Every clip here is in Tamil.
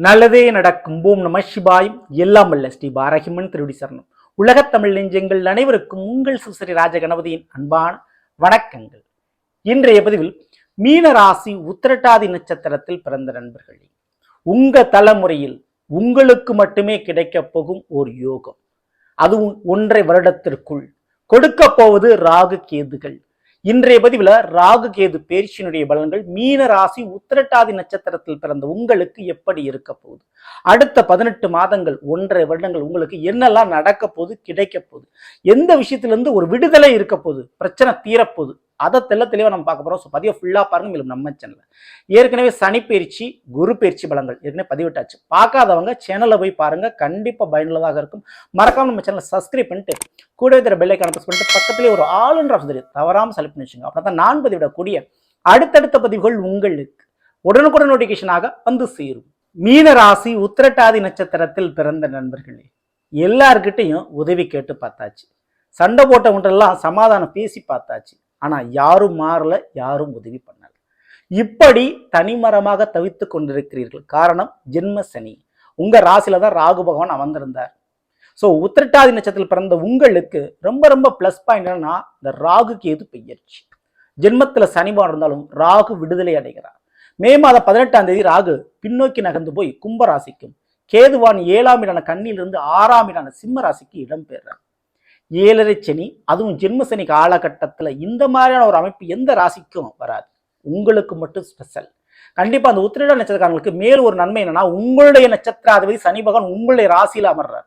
நல்லதே நடக்கும். பூம் நம சிவாயும். எல்லாம் வல்ல ஸ்ரீ பாரகிமன் திருடி சரணம். உலகத் தமிழ் நெஞ்சங்கள் அனைவருக்கும் உங்கள் சுசரி ராஜ கணபதியின் அன்பான வணக்கங்கள். இன்றைய பதிவில் மீன ராசி உத்திரட்டாதி நட்சத்திரத்தில் பிறந்த நண்பர்களே உங்க தலைமுறையில் உங்களுக்கு மட்டுமே கிடைக்கப் போகும் ஒரு யோகம். அதுவும் ஒன்றை வருடத்திற்குள் கொடுக்க போவது ராகு கேதுகள். இன்றைய பதிவில் ராகு கேது பேர்ச்சியினுடைய பலன்கள் மீன ராசி உத்திரட்டாதி நட்சத்திரத்தில் பிறந்த உங்களுக்கு எப்படி இருக்க போகுது? அடுத்த பதினெட்டு மாதங்கள் ஒன்றரை வருடங்கள் உங்களுக்கு என்னெல்லாம் நடக்க போகுது கிடைக்க போகுது? எந்த விஷயத்திலிருந்து ஒரு விடுதலை இருக்க போகுது? பிரச்சனை தீரப்போகுது. அதை தெல்ல தெளிவாக நம்ம பார்க்க போகிறோம் ஸோ பதிவை ஃபுல்லாக பாருங்க மேலும் நம்ம சேனலில் ஏற்கனவே சனி பயிற்சி குரு பயிற்சி பலங்கள் ஏற்கனவே பதிவிட்டாச்சு. பார்க்காதவங்க சேனலில் போய் பாருங்கள் கண்டிப்பாக பயனுள்ளதாக இருக்கும். மறக்காம நம்ம சேனலை சப்ஸ்கிரைப் பண்ணிட்டு கூடவே தர பெல்லைக்கான ப்ரெஸ் பண்ணிட்டு பக்கத்துலேயே ஒரு ஆல் என்ற ஆப்ஷன் தெரியும் தவறாமல் செலக்ட் பண்ணி வச்சுங்க அப்போ தான் நான் பதிவிடக்கூடிய அடுத்தடுத்த பதிவுகள் உங்களுக்கு உடனுக்குடன் நோட்டிஃபிகேஷனாக வந்து சேரும். மீன ராசி உத்திரட்டாதி நட்சத்திரத்தில் பிறந்த நண்பர்களே எல்லார்கிட்டையும் உதவி கேட்டு பார்த்தாச்சு. சண்டை போட்டவங்கள்ட்டெல்லாம் சமாதானம் பேசி பார்த்தாச்சு. ஆனால் யாரும் மாறல யாரும் உதவி பண்ணல. இப்படி தனிமரமாக தவித்து கொண்டிருக்கிறீர்கள். காரணம் ஜென்ம சனி. உங்கள் ராசியில தான் ராகு பகவான் அமர்ந்திருந்தார். ஸோ உத்திரட்டாதி நட்சத்திரத்தில் பிறந்த உங்களுக்கு ரொம்ப ரொம்ப ப்ளஸ் பாயிண்ட் என்னன்னா இந்த ராகு கேது பெயர்ச்சி. ஜென்மத்தில் சனி இருந்தாலும் ராகு விடுதலை அடைகிறார். மே மாதம் பதினெட்டாம் தேதி ராகு பின்னோக்கி நகர்ந்து போய் கும்பராசிக்கும். கேதுவான் ஏழாம் இடான கண்ணிலிருந்து ஆறாம் இடான சிம்ம ராசிக்கு இடம்பெறார் ஏழரை சனி அதுவும் ஜென்ம சனி காலகட்டத்தில் இந்த மாதிரியான ஒரு அமைப்பு எந்த ராசிக்கும் வராது. உங்களுக்கு மட்டும் ஸ்பெஷல் கண்டிப்பாக அந்த உத்திரட நட்சத்திரக்காரங்களுக்கு மேல் ஒரு நன்மை என்னன்னா உங்களுடைய நட்சத்திராதிபதி சனி பகவான் உங்களுடைய ராசியில் அமர்றார்.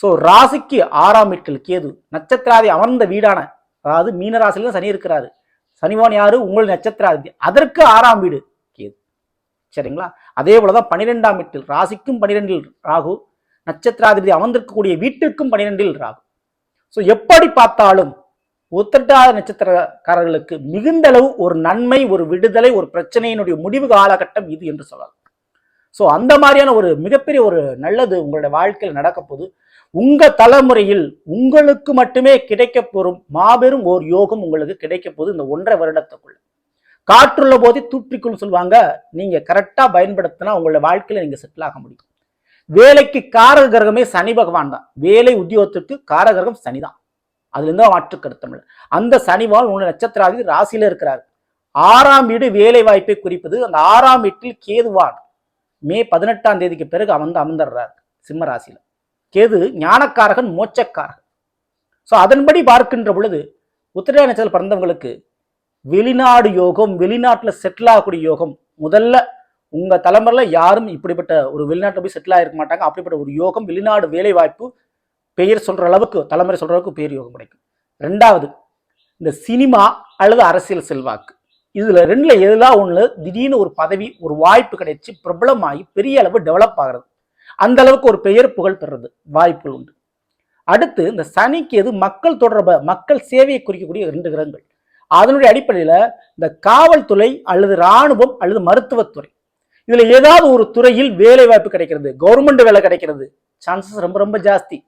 ஸோ ராசிக்கு ஆறாம் வீட்டில் கேது நட்சத்திராதி அமர்ந்த வீடான அதாவது மீன ராசியில சனி இருக்கிறாரு. சனிவான் யாரு? உங்களுடைய நட்சத்திராதிபதி. அதற்கு ஆறாம் வீடு கேது. சரிங்களா? அதே போலதான் பன்னிரெண்டாம் வீட்டில் ராசிக்கும் பன்னிரெண்டில் ராகு நட்சத்திராதிபதி அமர்ந்திருக்கக்கூடிய வீட்டிற்கும் பன்னிரெண்டில் ராகு. ஸோ எப்படி பார்த்தாலும் உத்திரட்டாத நட்சத்திரக்காரர்களுக்கு மிகுந்த அளவு ஒரு நன்மை ஒரு விடுதலை ஒரு பிரச்சனையினுடைய முடிவு காலகட்டம் இது என்று சொல்லலாம். ஸோ அந்த மாதிரியான ஒரு மிகப்பெரிய ஒரு நல்லது உங்களுடைய வாழ்க்கையில் நடக்க போது தலைமுறையில் உங்களுக்கு மட்டுமே கிடைக்க போகும் மாபெரும் ஓர் யோகம் உங்களுக்கு கிடைக்க போகுது இந்த ஒன்றரை வருடத்துக்குள்ள. காற்றுள்ள போதே தூற்றிக்குள் சொல்லுவாங்க நீங்கள் கரெக்டாக பயன்படுத்தினா உங்களோட வாழ்க்கையில் நீங்கள் செட்டில் ஆக முடியும். வேலைக்கு காரக கிரகமே சனி பகவான் தான். வேலை உத்தியோகத்துக்கு காரகிரகம் சனி தான் அதுல இருந்து மாற்று கருத்தமில்ல அந்த சனிவால் உங்களுடைய நட்சத்திராதி ராசியில இருக்கிறார். ஆறாம் வீடு வேலை வாய்ப்பை குறிப்பது அந்த ஆறாம் வீட்டில் கேதுவான் மே பதினெட்டாம் தேதிக்கு பிறகு அமர்ந்து அமர்ந்துடுறார் சிம்ம ராசியில. கேது ஞானக்காரகன் மோச்சக்காரகன் ஸோ அதன்படி பார்க்கின்ற பொழுது உத்திரா நட்சத்திரம் பிறந்தவங்களுக்கு வெளிநாடு யோகம் வெளிநாட்டில் செட்டில் ஆகக்கூடிய யோகம் முதல்ல உங்கள் தலைமுறையில் யாரும் இப்படிப்பட்ட ஒரு வெளிநாட்டில் போய் செட்டில் ஆகிருக்க மாட்டாங்க. அப்படிப்பட்ட ஒரு யோகம் வெளிநாடு வேலைவாய்ப்பு பெயர் சொல்கிற அளவுக்கு தலைமுறை சொல்கிற அளவுக்கு பெயர் யோகம் கிடைக்கும். ரெண்டாவது இந்த சினிமா அல்லது அரசியல் செல்வாக்கு. இதில் ரெண்டில் எதுலாம் ஒன்று திடீர்னு ஒரு பதவி ஒரு வாய்ப்பு கிடைச்சி பிரபலமாகி பெரிய அளவு டெவலப் ஆகிறது. அந்த அளவுக்கு ஒரு பெயர் புகழ் பெறுறது வாய்ப்புகள் உண்டு. அடுத்து இந்த சனிக்கு எது மக்கள் தொடர்பை மக்கள் சேவையை குறிக்கக்கூடிய ரெண்டு கிரகங்கள். அதனுடைய அடிப்படையில் இந்த காவல்துறை அல்லது இராணுவம் அல்லது மருத்துவத்துறை இதுல ஏதாவது ஒரு துறையில் வேலை வாய்ப்பு கிடைக்கிறது கவர்மெண்ட் வேலை கிடைக்கிறது சான்சஸ் ரொம்ப ரொம்ப ஜாஸ்தி.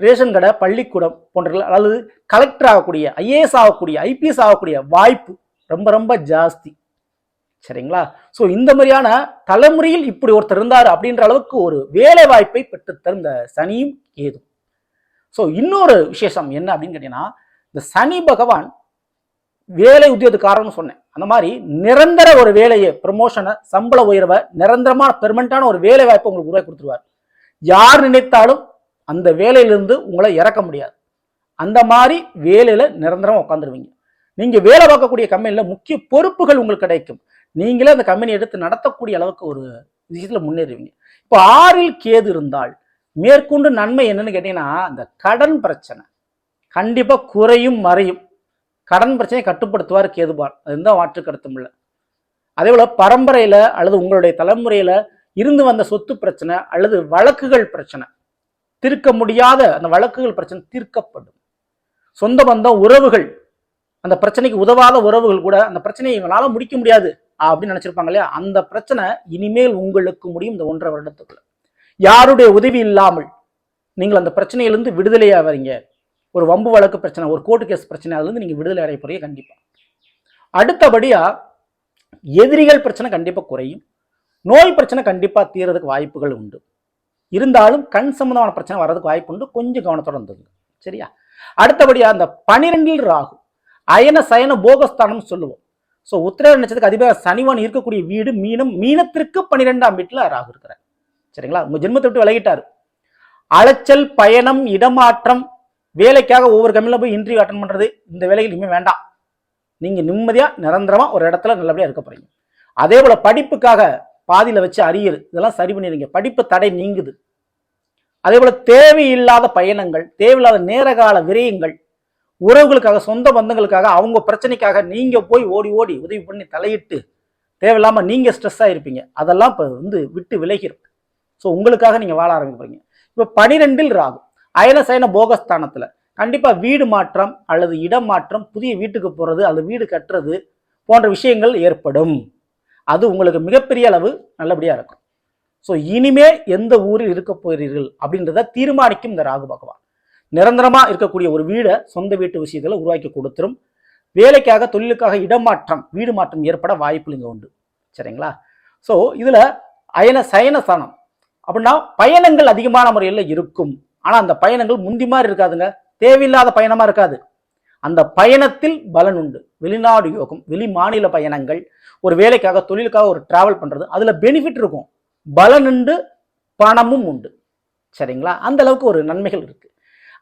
ரேஷன் கடை பள்ளிக்கூடம் போன்ற அதாவது கலெக்டர் ஆகக்கூடிய ஐஏஎஸ் ஆகக்கூடிய ஐபிஎஸ் ஆகக்கூடிய வாய்ப்பு ரொம்ப ரொம்ப ஜாஸ்தி. சரிங்களா? ஸோ இந்த மாதிரியான தலைமுறையில் இப்படி ஒருத்தர் இருந்தார் அப்படின்ற அளவுக்கு ஒரு வேலை வாய்ப்பை பெற்றுத்தரும் இந்த சனியும் ஏதும் ஸோ இன்னொரு விசேஷம் என்ன அப்படின்னு கேட்டீங்கன்னா இந்த சனி பகவான் வேலை உத்தியோகத்துக்காரன்னு சொன்னேன். அந்த மாதிரி நிரந்தர ஒரு வேலையை ப்ரமோஷனை சம்பள உயர்வை நிரந்தரமான பெர்மனண்டான ஒரு வேலை வாய்ப்பை உங்களுக்கு உருவாக்கி கொடுத்துருவார். யார் நினைத்தாலும் அந்த வேலையிலிருந்து உங்களை இறக்க முடியாது. அந்த மாதிரி வேலையில் நிரந்தரம் உட்காந்துருவீங்க நீங்கள் வேலை பார்க்கக்கூடிய கம்பெனியில் முக்கிய பொறுப்புகள் உங்களுக்கு கிடைக்கும். நீங்களே அந்த கம்பெனி எடுத்து நடத்தக்கூடிய அளவுக்கு ஒரு விஷயத்தில் முன்னேறுவீங்க. இப்போ ஆறில் கேது இருந்தால் மேற்கொண்டு நன்மை என்னன்னு கேட்டீங்கன்னா அந்த கடன் பிரச்சனை கண்டிப்பாக குறையும் மறையும். கடன் பிரச்சனையை கட்டுப்படுத்துவார் கேதுபான் அதுதான் மாற்று கருத்தும் இல்லை அதே போல பரம்பரையில அல்லது உங்களுடைய தலைமுறையில இருந்து வந்த சொத்து பிரச்சனை அல்லது வழக்குகள் பிரச்சனை தீர்க்க முடியாத அந்த வழக்குகள் பிரச்சனை தீர்க்கப்படும். சொந்த பந்தம் உறவுகள் அந்த பிரச்சனைக்கு உதவாத உறவுகள் கூட அந்த பிரச்சனையை இவங்களால முடிக்க முடியாது அப்படின்னு நினைச்சிருப்பாங்க இல்லையா? அந்த பிரச்சனை இனிமேல் உங்களுக்கு முடியும் இந்த ஒன்றரை வருடத்துக்குள்ள. யாருடைய உதவி இல்லாமல் நீங்கள் அந்த பிரச்சனையிலிருந்து விடுதலையாக வரீங்க ஒரு வம்பு வழக்கு பிரச்சனை ஒரு கோர்ட்டு கேஸ் பிரச்சனை அதுலேருந்து நீங்கள் விடுதலை அடைய போறீங்க கண்டிப்பாக அடுத்தபடியாக எதிரிகள் பிரச்சனை கண்டிப்பாக குறையும். நோய் பிரச்சனை கண்டிப்பாக தீர்றதுக்கு வாய்ப்புகள் உண்டு. இருந்தாலும் கண் சம்மந்தமான பிரச்சனை வர்றதுக்கு வாய்ப்பு உண்டு. கொஞ்சம் கவனத்தோடு இருந்தது சரியா? அடுத்தபடியாக அந்த பனிரெண்டில் ராகு. அயன சயன போகஸ்தானம் சொல்லுவோம். ஸோ உத்திர நட்சத்திரத்துக்கு அதிபர் சனிவான் இருக்கக்கூடிய வீடு மீனம் மீனத்திற்கு பன்னிரெண்டாம் வீட்டில் ராகு இருக்கிறார். சரிங்களா? உங்கள் ஜென்மத்தை விட்டு விலகிட்டார். அலைச்சல் பயணம் இடமாற்றம் வேலைக்காக ஒவ்வொரு கம்பெனியில் போய் இன்டர்வியூ அட்டன் பண்ணுறது இந்த வேலைகள் இனிமேல் வேண்டாம். நீங்கள் நிம்மதியாக நிரந்தரமாக ஒரு இடத்துல நல்லபடியாக இருக்க போகிறீங்க அதே போல் படிப்புக்காக பாதியில் வச்சு அரியர் இதெல்லாம் சரி பண்ணிடுங்க. படிப்பு தடை நீங்குது. அதே போல் தேவையில்லாத பயணங்கள் தேவையில்லாத நேரகால விரயங்கள் உறவுகளுக்காக சொந்த பந்தங்களுக்காக அவங்க பிரச்சனைக்காக நீங்கள் போய் ஓடி ஓடி உதவி பண்ணி தலையிட்டு தேவையில்லாமல் நீங்கள் ஸ்ட்ரெஸ் இருப்பீங்க. அதெல்லாம் இப்போ வந்து விட்டு விலகிடும் ஸோ உங்களுக்காக நீங்கள் வாழ ஆரம்பிக்கிறீங்க இப்போ பனிரெண்டில் ராகும் அயன சயன கண்டிப்பாக வீடு மாற்றம் அல்லது இடம் மாற்றம் புதிய வீட்டுக்கு போகிறது அல்லது வீடு கட்டுறது போன்ற விஷயங்கள் ஏற்படும். அது உங்களுக்கு மிகப்பெரிய அளவு நல்லபடியாக இருக்கும். ஸோ இனிமே எந்த ஊரில் இருக்க போகிறீர்கள் அப்படின்றத தீர்மானிக்கும் இந்த ராகு பகவான். நிரந்தரமாக இருக்கக்கூடிய ஒரு வீடை சொந்த வீட்டு விஷயத்தில் உருவாக்கி கொடுத்துரும். வேலைக்காக தொழிலுக்காக இடமாற்றம் வீடு மாற்றம் ஏற்பட வாய்ப்புகள் இங்கே உண்டு. சரிங்களா? ஸோ இதில் அயன சயன ஸ்தானம் அப்படின்னா பயணங்கள் அதிகமான முறையில் இருக்கும். ஆனால் அந்த பயணங்கள் முந்தி மாதிரி இருக்காதுங்க. தேவையில்லாத பயணமாக இருக்காது. அந்த பயணத்தில் பலன் உண்டு. வெளிநாடு யோகம் வெளி மாநில பயணங்கள் ஒரு வேலைக்காக தொழிலுக்காக ஒரு டிராவல் பண்ணுறது அதில் பெனிஃபிட் இருக்கும். பலன் உண்டு பணமும் உண்டு. சரிங்களா? அந்த அளவுக்கு ஒரு நன்மைகள் இருக்குது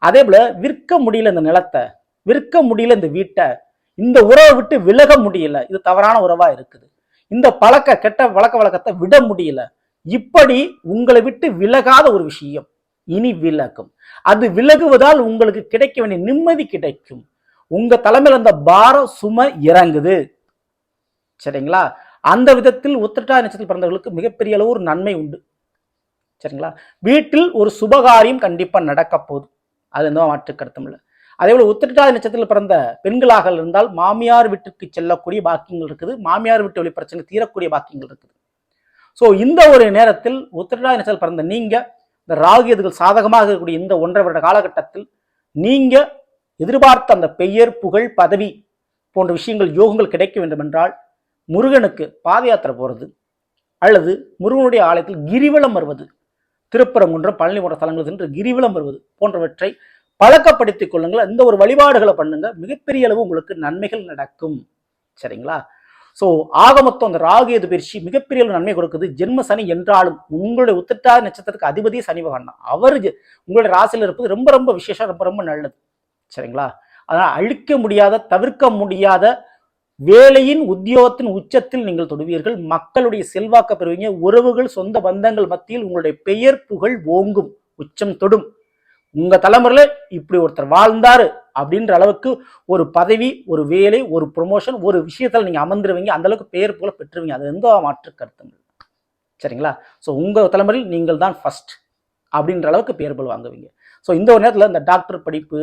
அதே போல் விற்க முடியல இந்த நிலத்தை விற்க முடியல இந்த வீட்டை இந்த உறவை விட்டு விலக முடியல இது தவறான உறவாக இருக்குது. இந்த பழக்க கெட்ட பழக்க வழக்கத்தை விட முடியல. இப்படி உங்களை விட்டு விலகாத ஒரு விஷயம். இனி விலகும். அது விலகுவதால் உங்களுக்கு கிடைக்க வேண்டிய நிம்மதி கிடைக்கும். உங்க தலைமையில் அந்த பாரம் சுமை இறங்குது. சரிங்களா? அந்த விதத்தில் உத்திரட்டா நட்சத்திரத்தில் பிறந்தவர்களுக்கு மிகப்பெரிய அளவு ஒரு நன்மை உண்டு. சரிங்களா? வீட்டில் ஒரு சுபகாரியம் கண்டிப்பாக நடக்க போகுது. அது எந்த மாற்று கருத்தும் இல்லை. அதே போல உத்திரட்டாதி நட்சத்திரத்தில் பிறந்த பெண்களாக இருந்தால் மாமியார் வீட்டுக்கு செல்லக்கூடிய பாக்கியங்கள் இருக்குது. மாமியார் வீட்டு வழி பிரச்சனை தீரக்கூடிய பாக்கியங்கள் இருக்குது. ஸோ இந்த ஒரு நேரத்தில் உத்திரட்டாதி நட்சத்திரத்தில் பிறந்த நீங்கள் இந்த ராகியதுகள் சாதகமாக இருக்கக்கூடிய இந்த ஒன்றரை வருட காலகட்டத்தில் நீங்கள் எதிர்பார்த்த அந்த பெயர் புகழ் பதவி போன்ற விஷயங்கள் யோகங்கள் கிடைக்க வேண்டும் என்றால் முருகனுக்கு பாத யாத்திரை போகிறது அல்லது முருகனுடைய ஆலயத்தில் கிரிவலம் வருவது திருப்பரங்குன்றம் பழனி போன்ற தலங்கள் சென்று கிரிவலம் வருவது போன்றவற்றை பழக்கப்படுத்திக் கொள்ளுங்கள். இந்த ஒரு வழிபாடுகளை பண்ணுங்க. மிகப்பெரிய அளவு உங்களுக்கு நன்மைகள் நடக்கும். சரிங்களா? ஸோ ஆக மொத்தம் அந்த ராகு எது பயிற்சி மிகப்பெரிய நன்மை கொடுக்குது. ஜென்ம சனி என்றாலும் உங்களுடைய உத்திரட்டா நட்சத்திரத்துக்கு அதிபதி சனி பகவான் தான் அவர் உங்களுடைய ராசியில் இருப்பது ரொம்ப ரொம்ப விசேஷம் ரொம்ப ரொம்ப நல்லது. சரிங்களா? அதனால் அழிக்க முடியாத தவிர்க்க முடியாத வேலையின் உத்தியோகத்தின் உச்சத்தில் நீங்கள் தொடுவீர்கள். மக்களுடைய செல்வாக்க பெறுவீங்க. உறவுகள் சொந்த பந்தங்கள் மத்தியில் உங்களுடைய பெயர் புகழ் ஓங்கும். உச்சம் தொடும். உங்க தலைமுறையில இப்படி ஒருத்தர் வாழ்ந்தாரு. அப்படின்ற அளவுக்கு ஒரு பதவி ஒரு வேலை ஒரு ப்ரொமோஷன் ஒரு விஷயத்தில் நீங்கள் அமர்ந்துருவீங்க. அந்த அளவுக்கு போல புகழ பெற்றுவீங்க. அது எந்த மாற்று கருத்தும் சரிங்களா? ஸோ உங்கள் தலைமுறையில் நீங்கள் தான் ஃபர்ஸ்ட் அப்படின்ற அளவுக்கு பேர் போல் வாங்குவீங்க. ஸோ இந்த ஒரு நேரத்தில் இந்த டாக்டர் படிப்பு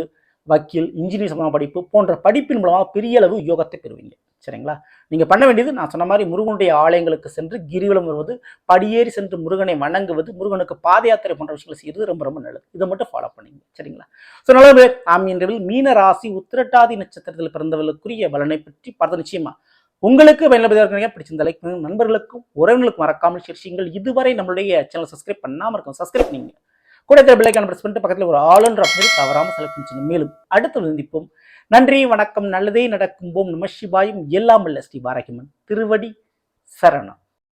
வக்கீல் இன்ஜினியர் சம்பந்தமான படிப்பு போன்ற படிப்பின் மூலமாக பெரிய அளவு யோகத்தை பெறுவீங்க. சரிங்களா? நீங்கள் பண்ண வேண்டியது நான் சொன்ன மாதிரி முருகனுடைய ஆலயங்களுக்கு சென்று கிரிவலம் வருவது படியேறி சென்று முருகனை வணங்குவது முருகனுக்கு பாத யாத்திரை போன்ற விஷயங்களை செய்யறது ரொம்ப ரொம்ப நல்லது. இதை மட்டும் ஃபாலோ பண்ணிங்க சரிங்களா? ஸோ நல்லது ஆம் என்றவில் மீன ராசி உத்திரட்டாதி நட்சத்திரத்தில் பிறந்தவர்களுக்குரிய பலனை பற்றி பார்த்து நிச்சயமா உங்களுக்கு பயனுள்ளதாக பிடிச்சிருந்த லைக் நண்பர்களுக்கும் உறவினர்களுக்கும் மறக்காமல் ஷேர் இதுவரை நம்மளுடைய சேனல் சப்ஸ்கிரைப் பண்ணாமல் இருக்கும் சப்ஸ்கிரைப் பண்ணிங்க கூட இருக்கிற பிள்ளைக்கான பிரஸ் பண்ணிட்டு பக்கத்தில் ஒரு ஆளுன்ற மாதிரி தவறாமல் செலக்ட் பண்ணிச்சுங்க மேலும் அடுத்து சந்திப்போம். நன்றி வணக்கம் நல்லதே நடக்கும் போம் நம சிவாயும் எல்லாம் அல்ல ஸ்ரீ பாரகிமன். திருவடி சரணம்.